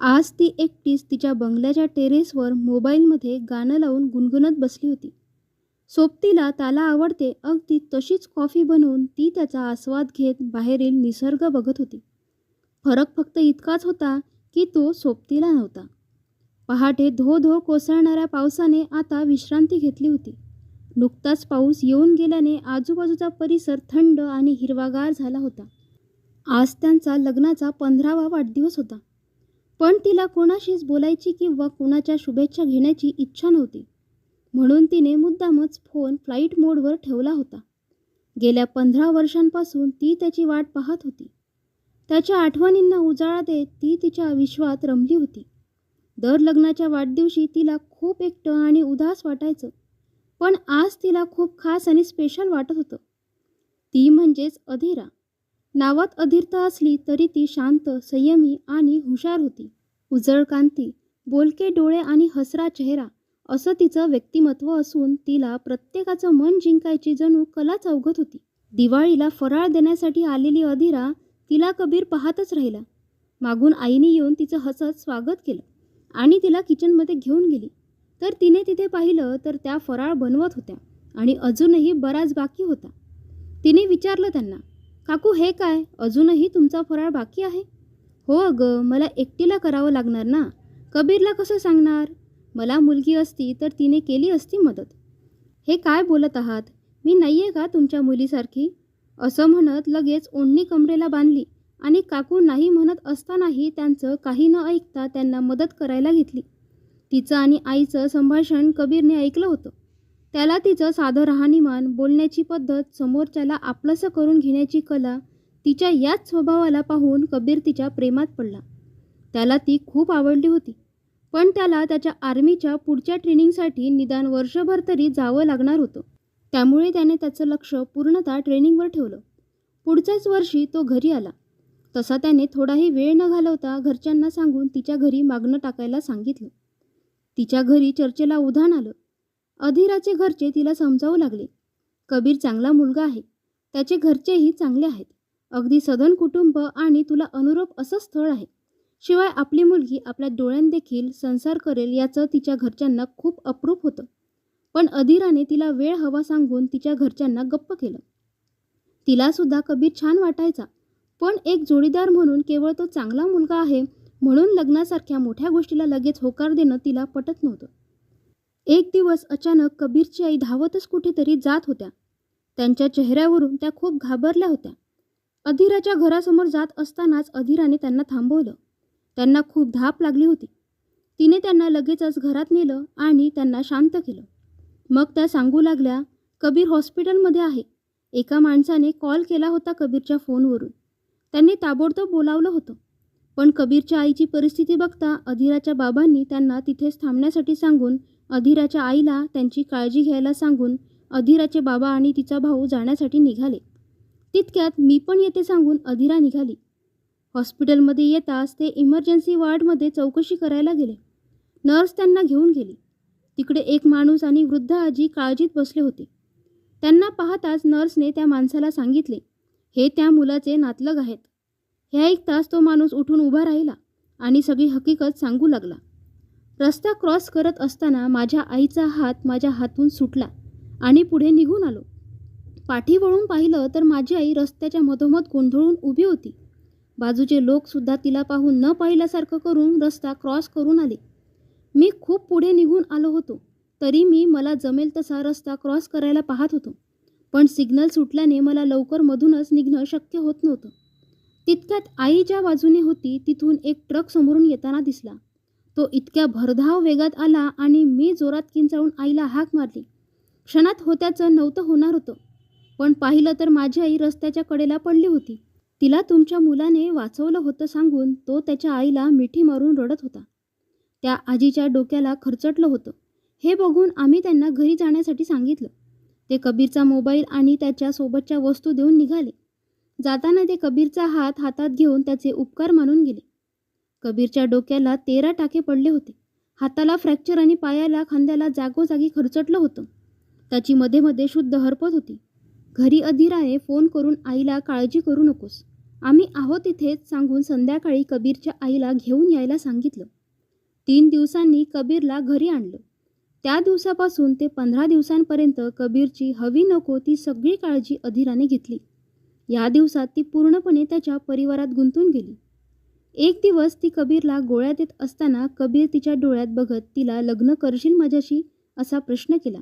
आज ती एकटीच तिच्या बंगल्याच्या टेरेसवर मोबाईलमध्ये गाणं लावून गुणगुणत बसली होती. सोबतीला त्याला आवडते अगदी तशीच कॉफी बनवून ती त्याचा आस्वाद घेत बाहेरील निसर्ग बघत होती. फरक फक्त इतकाच होता की तो सोबतीला नव्हता. पहाटे धो धो कोसळणाऱ्या पावसाने आता विश्रांती घेतली होती. नुकताच पाऊस येऊन गेल्याने आजूबाजूचा परिसर थंड आणि हिरवागार झाला होता. आज त्यांचा लग्नाचा पंधरावा वाढदिवस होता. पण तिला कोणाशीच बोलायची किंवा कोणाच्या शुभेच्छा घेण्याची इच्छा नव्हती. म्हणून तिने मुद्दामच फोन फ्लाईट मोडवर ठेवला होता. गेल्या पंधरा वर्षांपासून ती त्याची वाट पाहत होती. त्याच्या आठवणींना उजाळा देत ती तिच्या विश्वात रमली होती. दर लग्नाच्या वाढदिवशी तिला खूप एकटं आणि उदास वाटायचं. पण आज तिला खूप खास आणि स्पेशल वाटत होतं. ती म्हणजेच अधीरा. नावात अधीरता असली तरी ती शांत संयमी आणि हुशार होती. उजळ कांती बोलके डोळे आणि हसरा चेहरा असं तिचं व्यक्तिमत्व असून तिला प्रत्येकाचं मन जिंकायची जणू कलाच अवगत होती. दिवाळीला फराळ देण्यासाठी आलेली अधिरा तिला कबीर पाहतच राहिला. मागून आईने येऊन तिचं हसत स्वागत केलं आणि तिला किचनमध्ये घेऊन गेली. तर तिने तिथे पाहिलं तर त्या फराळ बनवत होत्या आणि अजूनही बराच बाकी होता. तिने विचारलं त्यांना काकू हे काय? अजूनही तुमचा फराळ बाकी आहे? हो अगं मला एकटीला करावं लागणार ना. कबीरला कसं सांगणार? मला मुलगी असती तर तिने केली असती मदत. हे काय बोलत आहात? मी नाही आहे का तुमच्या मुलीसारखी? असं म्हणत लगेच ओढणी कमरेला बांधली आणि काकू नाही म्हणत असतानाही त्यांचं काही न ऐकता त्यांना मदत करायला घेतली. तिचं आणि आईचं संभाषण कबीरने ऐकलं होतं. त्याला तिचं साधं राहणीमान बोलण्याची पद्धत समोरच्याला आपलंसं करून घेण्याची कला तिच्या याच स्वभावाला पाहून कबीर तिच्या प्रेमात पडला. त्याला ती खूप आवडली होती. पण त्याला त्याच्या आर्मीच्या पुढच्या ट्रेनिंगसाठी निदान वर्षभर तरी जावं लागणार होतं. त्यामुळे त्याने त्याचं लक्ष पूर्णतः ट्रेनिंगवर ठेवलं. पुढच्याच वर्षी तो घरी आला. तसा त्याने थोडाही वेळ न घालवता घरच्यांना सांगून तिच्या घरी मागणं टाकायला सांगितलं. तिच्या घरी चर्चेला उधाण आलं. अधीराचे घरचे तिला समजावू लागले. कबीर चांगला मुलगा आहे. त्याचे घरचेही चांगले आहेत. अगदी सधन कुटुंब आणि तुला अनुरूप असं स्थळ आहे. शिवाय आपली मुलगी आपल्या डोळ्यांदेखील संसार करेल याचं तिच्या घरच्यांना खूप अप्रूप होतं. पण अधीराने तिला वेळ हवा सांगून तिच्या घरच्यांना गप्प केलं. तिलासुद्धा कबीर छान वाटायचा. पण एक जोडीदार म्हणून केवळ तो चांगला मुलगा आहे म्हणून लग्नासारख्या मोठ्या गोष्टीला लगेच होकार देणं तिला पटत नव्हतं. एक दिवस अचानक कबीरची आई धावतच कुठेतरी जात होत्या. त्यांच्या चेहऱ्यावरून त्या खूप घाबरल्या होत्या. अधीराच्या घरासमोर जात असतानाच अधीराने त्यांना थांबवलं. त्यांना खूप धाप लागली होती. तिने त्यांना लगेचच घरात नेलं आणि त्यांना शांत केलं. मग त्या सांगू लागल्या कबीर हॉस्पिटलमध्ये आहे. एका माणसाने कॉल केला होता कबीरच्या फोनवरून. त्यांनी ताबडतोब बोलावलं होतं. पण कबीरच्या आईची परिस्थिती बघता अधीराच्या बाबांनी त्यांना तिथेच थांबण्यासाठी सांगून अधीराच्या आईला त्यांची काळजी घ्यायला सांगून अधीराचे बाबा आणि तिचा भाऊ जाण्यासाठी निघाले. तितक्यात मी पण येते सांगून अधीरा निघाली. हॉस्पिटलमध्ये येताच ते इमर्जन्सी वार्डमध्ये चौकशी करायला गेले. नर्स त्यांना घेऊन गेली. तिकडे एक माणूस आणि वृद्ध आजी काळजीत बसले होते. त्यांना पाहताच नर्सने त्या माणसाला सांगितले हे त्या मुलाचे नातलग आहेत. हे ऐकताच तो माणूस उठून उभा राहिला आणि सगळी हकीकत सांगू लागला. रस्ता क्रॉस करत असताना माझ्या आईचा हात माझ्या हातून सुटला आणि पुढे निघून आलो. पाठी वळून पाहिलं तर माझी आई रस्त्याच्या मधोमध गोंधळून उभी होती. बाजूचे लोकसुद्धा तिला पाहून न पाहिल्यासारखं करून रस्ता क्रॉस करून आले. मी खूप पुढे निघून आलो होतो तरी मी मला जमेल तसा रस्ता क्रॉस करायला पाहत होतो पण सिग्नल सुटल्याने मला लवकर मधूनच निघणं शक्य होत नव्हतं. तितक्यात आई ज्या बाजूने होती तिथून एक ट्रक समोरून येताना दिसला. तो इतक्या भरधाव वेगात आला आणि मी जोरात किंचाळून आईला हाक मारली. क्षणात होत्याचं नव्हतं होणार होतं पण पाहिलं तर माझी आई रस्त्याच्या कडेला पडली होती. तिला तुमच्या मुलाने वाचवलं होतं सांगून तो त्याच्या आईला मिठी मारून रडत होता. त्या आजीच्या डोक्याला खरचटलं होतं. हे बघून आम्ही त्यांना घरी जाण्यासाठी सांगितलं. ते कबीरचा मोबाईल आणि त्याच्या सोबतच्या वस्तू देऊन निघाले. जाताना ते कबीरचा हात हातात घेऊन त्याचे उपकार मानून गेले. कबीरच्या डोक्याला तेरा टाके पडले होते. हाताला फ्रॅक्चर आणि पायाला खांद्याला जागोजागी खरचटलं होतं. त्याची मध्ये मध्ये शुद्ध हरपत होती. घरी अधीराने फोन करून आईला काळजी करू नकोस. आम्ही आहोत इथेच सांगून संध्याकाळी कबीरच्या आईला घेऊन यायला सांगितलं. तीन दिवसांनी कबीरला घरी आणलं. त्या दिवसापासून ते पंधरा दिवसांपर्यंत कबीरची हवी नको ती सगळी काळजी अधिराने घेतली. या दिवसात ती पूर्णपणे त्याच्या परिवारात गुंतून गेली. एक दिवस ती कबीरला गोळ्या देत असताना कबीर तिच्या डोळ्यात बघत तिला लग्न करशील माझ्याशी असा प्रश्न केला.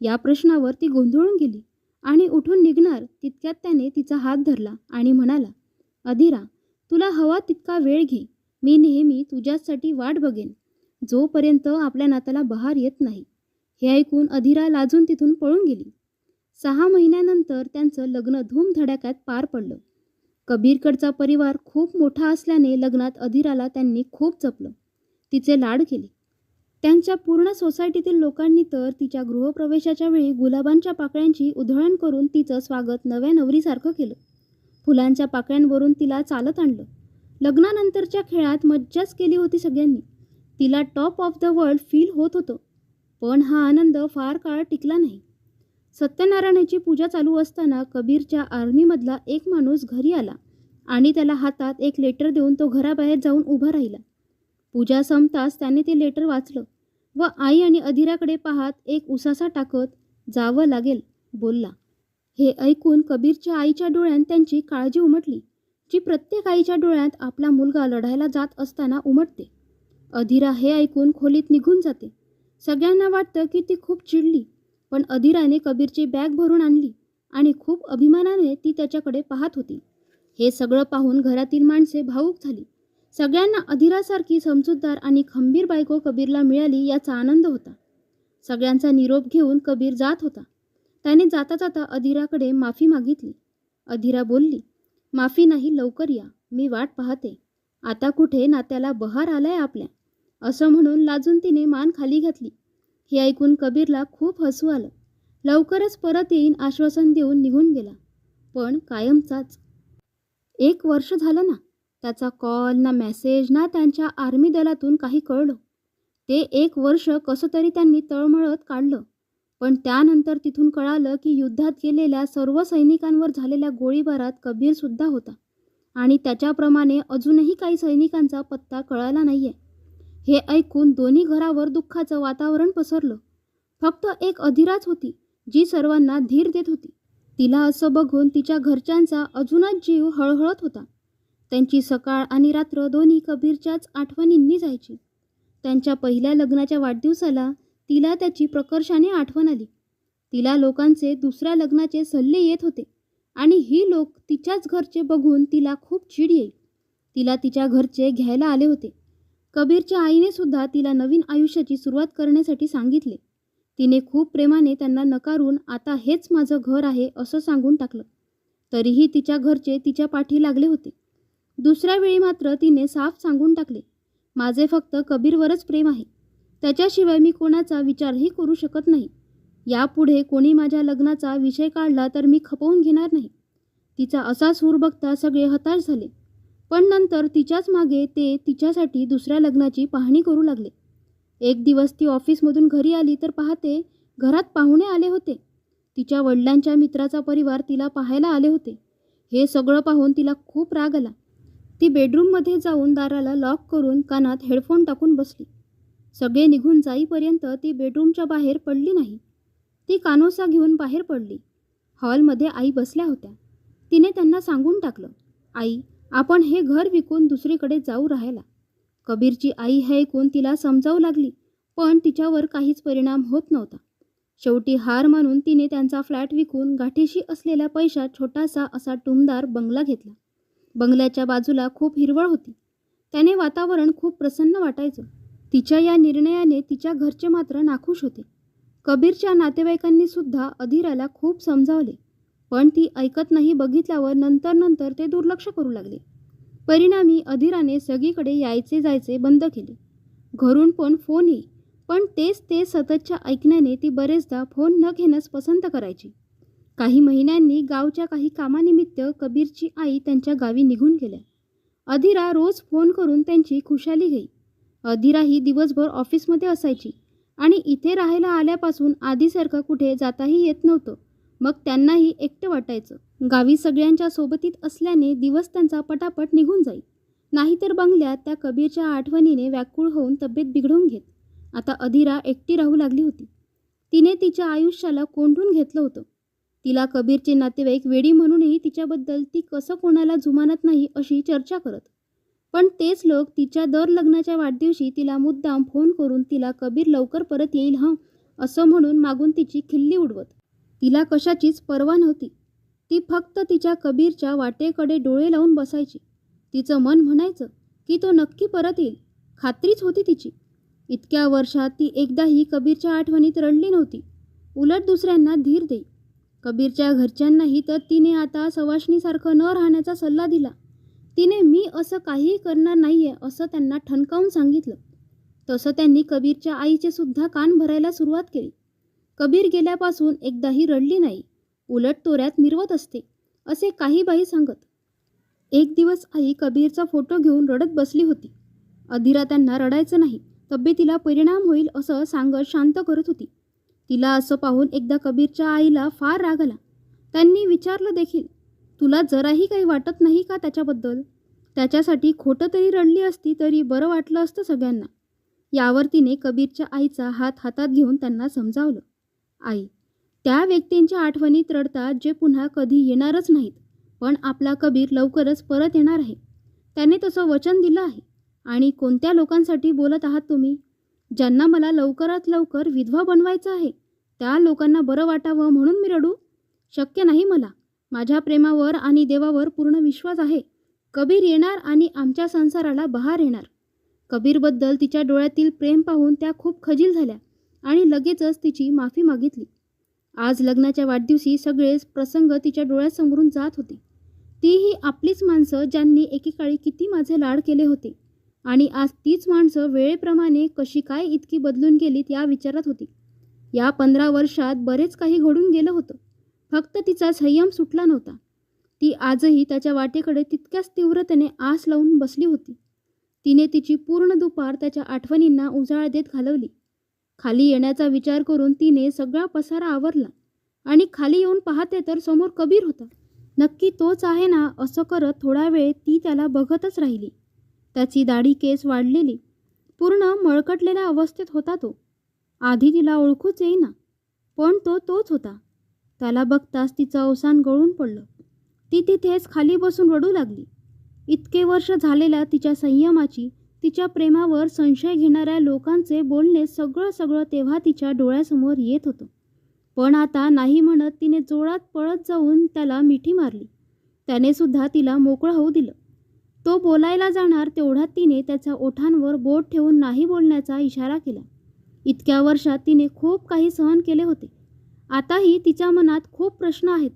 या प्रश्नावर ती गोंधळून गेली आणि उठून निघणार तितक्यात त्याने तिचा हात धरला आणि म्हणाला अधीरा तुला हवा तितका वेळ घे. मी नेहमी तुझ्यासाठी वाट बघेन. जोपर्यंत आपल्या नात्याला बहार येत नाही. हे ऐकून अधीरा लाजून तिथून पळून गेली. सहा महिन्यानंतर त्यांचं लग्न धूमधडाक्यात पार पडलं. कबीरकडचा परिवार खूप मोठा असल्याने लग्नात अधिराला त्यांनी खूप जपलं. तिचे लाड केले. त्यांच्या पूर्ण सोसायटीतील लोकांनी तर तिच्या गृहप्रवेशाच्या वेळी गुलाबांच्या पाकळ्यांची उधळण करून तिचं स्वागत नव्या नवरीसारखं केलं. फुलांच्या पाकळ्यांवरून तिला चालत आणलं. लग्नानंतरच्या खेळात मज्जाच केली होती सगळ्यांनी. तिला top of the world feel होत होतं. पण हा आनंद फार काळ टिकला नाही. सत्यनारायणाची पूजा चालू असताना कबीरच्या आर्मीमधला एक माणूस घरी आला आणि त्याला हातात एक लेटर देऊन तो घराबाहेर जाऊन उभा राहिला. पूजा संपताच त्याने ते लेटर वाचलं व आई आणि अधिराकडे पाहत एक उसासा टाकत जावं लागेल बोलला. हे ऐकून कबीरच्या आईच्या डोळ्यांत त्यांची काळजी उमटली जी प्रत्येक आईच्या डोळ्यात आपला मुलगा लढायला जात असताना उमटते. अधिरा हे ऐकून खोलीत निघून जाते. सगळ्यांना वाटतं की ती खूप चिडली. पण अधीराने कबीरची बॅग भरून आणली आणि खूप अभिमानाने ती त्याच्याकडे पाहत होती. हे सगळं पाहून घरातील माणसे भावूक झाली. सगळ्यांना अधीरासारखी समजूतदार आणि खंबीर बायको कबीरला मिळाली याचा आनंद होता. सगळ्यांचा निरोप घेऊन कबीर जात होता. त्याने जाता जाता अधीराकडे माफी मागितली. अधीरा बोलली माफी नाही लवकर या. मी वाट पाहते. आता कुठे नात्याला बहार आलाय आपल्या. असं म्हणून लाजून तिने मान खाली घातली. हे ऐकून कबीरला खूप हसू आलं. लवकरच परत येईन आश्वासन देऊन निघून गेला. पण कायमचाच. एक वर्ष झालं ना त्याचा कॉल ना मेसेज ना त्यांच्या आर्मी दलातून काही कळलं. ते एक वर्ष कसं तरी त्यांनी तळमळत काढलं. पण त्यानंतर तिथून कळालं की युद्धात गेलेल्या सर्व सैनिकांवर झालेल्या गोळीबारात कबीरसुद्धा होता. आणि त्याच्याप्रमाणे अजूनही काही सैनिकांचा पत्ता कळाला आहे हे ऐकून दोन्ही घरावर दुःखाचं वातावरण पसरलं. फक्त एक अधिराज होती जी सर्वांना धीर देत होती. तिला असं बघून तिच्या घरच्यांचा अजूनच जीव हळहळत होता. त्यांची सकाळ आणि रात्र दोन्ही कबीरच्याच आठवणींनी जायची. त्यांच्या पहिल्या लग्नाच्या वाढदिवसाला तिला त्याची प्रकर्षाने आठवण आली. तिला लोकांचे दुसऱ्या लग्नाचे सल्ले येत होते आणि ही लोक तिच्याच घरचे बघून तिला खूप चीड येईल. तिला तिच्या घरचे घ्यायला आले होते. कबीरच्या आईने सुद्धा तिला नवीन आयुष्याची सुरुवात करण्यासाठी सांगितले. तिने खूप प्रेमाने त्यांना नकारून आता हेच माझं घर आहे असं सांगून टाकलं. तरीही तिच्या घरचे तिच्या पाठी लागले होते. दुसऱ्या वेळी मात्र तिने साफ सांगून टाकले माझे फक्त कबीरवरच प्रेम आहे. त्याच्याशिवाय मी कोणाचा विचारही करू शकत नाही. यापुढे कोणी माझ्या लग्नाचा विषय काढला तर मी खपवून घेणार नाही. तिचा असा सूर बघता सगळे हताश झाले. पण नंतर तिच्याच मागे ते तिच्यासाठी दुसऱ्या लग्नाची पाहणी करू लागले. एक दिवस ती ऑफिसमधून घरी आली तर पाहते घरात पाहुणे आले होते. तिच्या वडिलांच्या मित्राचा परिवार तिला पाहायला आले होते. हे सगळं पाहून तिला खूप राग आला. ती बेडरूममध्ये जाऊन दाराला लॉक करून कानात हेडफोन टाकून बसली. सगळे निघून जाईपर्यंत ती बेडरूमच्या बाहेर पडली नाही. ती कानोसा घेऊन बाहेर पडली. हॉलमध्ये आई बसल्या होत्या. तिने त्यांना सांगून टाकलं आई आपण हे घर विकून दुसरीकडे जाऊ राहायला. कबीरची आई हे ऐकून तिला समजावू लागली पण तिच्यावर काहीच परिणाम होत नव्हता. शेवटी हार मानून तिने त्यांचा फ्लॅट विकून गाठीशी असलेल्या पैशात छोटासा असा टुमदार बंगला घेतला. बंगल्याच्या बाजूला खूप हिरवळ होती. त्याने वातावरण खूप प्रसन्न वाटायचं. तिच्या या निर्णयाने तिच्या घरचे मात्र नाखुश होते. कबीरच्या नातेवाईकांनी सुद्धा अधीराला खूप समजावले. पण ती ऐकत नाही बघितल्यावर नंतर नंतर ते दुर्लक्ष करू लागले. परिणामी अधीराने सगळीकडे यायचे जायचे बंद केले. घरून पण फोन येई पण तेच ते सततच्या ऐकण्याने ती बरेचदा फोन न घेणंच पसंत करायची. काही महिन्यांनी गावच्या काही कामानिमित्त कबीरची आई त्यांच्या गावी निघून गेल्या. अधीरा रोज फोन करून त्यांची खुशाली घेई. अधीरा ही दिवसभर ऑफिसमध्ये असायची आणि इथे राहायला आल्यापासून आधीसारखं कुठे जाताही येत नव्हतं. मग त्यांनाही एकटं वाटायचं. गावी सगळ्यांच्या सोबतीत असल्याने दिवस त्यांचा पटापट निघून जाई. नाहीतर बंगल्यात त्या कबीरच्या आठवणीने व्याकुळ होऊन तब्येत बिघडवून घेत. आता अधिरा एकटी राहू लागली होती. तिने तिच्या आयुष्याला कोंडून घेतलं होतं. तिला कबीरचे नातेवाईक वेडी म्हणूनही तिच्याबद्दल ती कसं कोणाला जुमानत नाही अशी चर्चा करत. पण तेच लोक तिच्या दर लग्नाच्या वाढदिवशी तिला मुद्दाम फोन करून तिला कबीर लवकर परत येईल हं असं म्हणून मागून तिची खिल्ली उडवत. तिला कशाचीच पर्वा नव्हती. ती फक्त तिच्या कबीरच्या वाटेकडे डोळे लावून बसायची. तिचं मन म्हणायचं की तो नक्की परत येईल. खात्रीच होती तिची. इतक्या वर्षात ती एकदाही कबीरच्या आठवणीत रडली नव्हती. उलट दुसऱ्यांना धीर देई. कबीरच्या घरच्यांनाही तर तिने आता सवाशणीसारखं न राहण्याचा सल्ला दिला. तिने मी असं काहीही करणार नाही आहे असं त्यांना ठणकावून सांगितलं. तसं त्यांनी कबीरच्या आईचे सुद्धा कान भरायला सुरुवात केली. कबीर गेल्यापासून एकदाही रडली नाही. उलट तोऱ्यात मिरवत असते. असे काही बाई सांगत. एक दिवस आई कबीरचा फोटो घेऊन रडत बसली होती. अधिरा त्यांना रडायचं नाही. तब्येतीला परिणाम होईल असं सांगत शांत करत होती. तिला असं पाहून एकदा कबीरच्या आईला फार राग आला. त्यांनी विचारलं देखील तुला जराही काही वाटत नाही का त्याच्याबद्दल? त्याच्यासाठी खोटं तरी रडली असती तरी बरं वाटलं असतं सगळ्यांना. यावर तिने कबीरच्या आईचा हात हातात घेऊन त्यांना समजावलं. आई. त्या व्यक्तींच्या आठवणीत रडतात जे पुन्हा कधी येणारच नाहीत पण आपला कबीर लवकरच परत येणार आहे. त्याने तसं वचन दिलं आहे. आणि कोणत्या लोकांसाठी बोलत आहात तुम्ही? ज्यांना मला लवकरात लवकर विधवा बनवायचं आहे त्या लोकांना बरं वाटावं म्हणून मी रडू? शक्य नाही मला. माझ्या प्रेमावर आणि देवावर पूर्ण विश्वास आहे. कबीर येणार आणि आमच्या संसाराला बहार येणार. कबीरबद्दल तिच्या डोळ्यातील प्रेम पाहून त्या खूप खजील झाल्या. आणि लगेचच तिची माफी मागितली. आज लग्नाच्या वाढदिवशी सगळेच प्रसंग तिच्या डोळ्यासमोरून जात होते. तीही आपलीच माणसं ज्यांनी एकेकाळी किती माझे लाड केले होते. आणि आज तीच माणसं वेळेप्रमाणे कशी काय इतकी बदलून गेलीत या विचारात होती. या पंधरा वर्षात बरेच काही घडून गेलं होतं. फक्त तिचा संयम सुटला नव्हता. ती आजही त्याच्या वाटेकडे तितक्याच तीव्रतेने आस लावून बसली होती. तिने तिची पूर्ण दुपार त्याच्या आठवणींना उजाळ देत घालवली. खाली येण्याचा विचार करून तिने सगळा पसारा आवरला आणि खाली येऊन पाहते तर समोर कबीर होता. नक्की तोच आहे ना असं करत थोडा वेळ ती त्याला बघतच राहिली. त्याची दाढी केस वाढलेली. पूर्ण मळकटलेल्या अवस्थेत होता तो. आधी तिला ओळखूच येईना पण तो तोच होता. त्याला बघताच तिचं अवसान गळून पडलं. ती तिथेच खाली बसून रडू लागली. इतके वर्ष झालेल्या तिच्या संयमाची तिच्या प्रेमावर संशय घेणाऱ्या लोकांचे बोलणे सगळं सगळं तेव्हा तिच्या डोळ्यासमोर येत होतं. पण आता नाही म्हणत तिने जोरात पळत जाऊन त्याला मिठी मारली. त्याने सुद्धा तिला मोकळं होऊ दिलं. तो बोलायला जाणार तेवढ्यात तिने त्याच्या ओठांवर बोट ठेवून नाही बोलण्याचा इशारा केला. इतक्या वर्षात तिने खूप काही सहन केले होते. आताही तिच्या मनात खूप प्रश्न आहेत.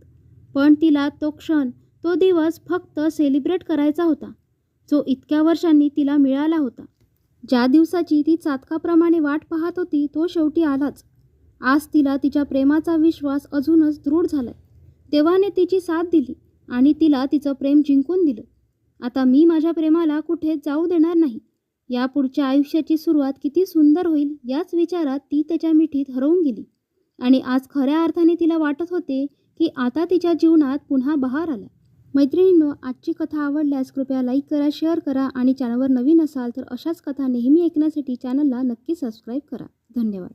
पण तिला तो क्षण तो दिवस फक्त सेलिब्रेट करायचा होता. जो इतक्या वर्षांनी तिला मिळाला होता. ज्या दिवसाची ती चातकाप्रमाणे वाट पाहत होती तो शेवटी आलाच. आज तिला तिच्या प्रेमाचा विश्वास अजूनच दृढ झालाय. देवाने तिची साथ दिली आणि तिला तिचं प्रेम जिंकून दिलं. आता मी माझ्या प्रेमाला कुठे जाऊ देणार नाही. या पुढच्या आयुष्याची सुरुवात किती सुंदर होईल याच विचारात ती त्याच्या मिठीत हरवून गेली. आणि आज खऱ्या अर्थाने तिला वाटत होते की आता तिच्या जीवनात पुन्हा बहार आला मैत्रिणींनो आजची कथा आवडल्यास कृपया लाईक करा शेअर करा आणि चॅनलवर नवीन असाल तर अशाच कथा नेहमी ऐकण्यासाठी चॅनलला नक्की सबस्क्राईब करा. धन्यवाद.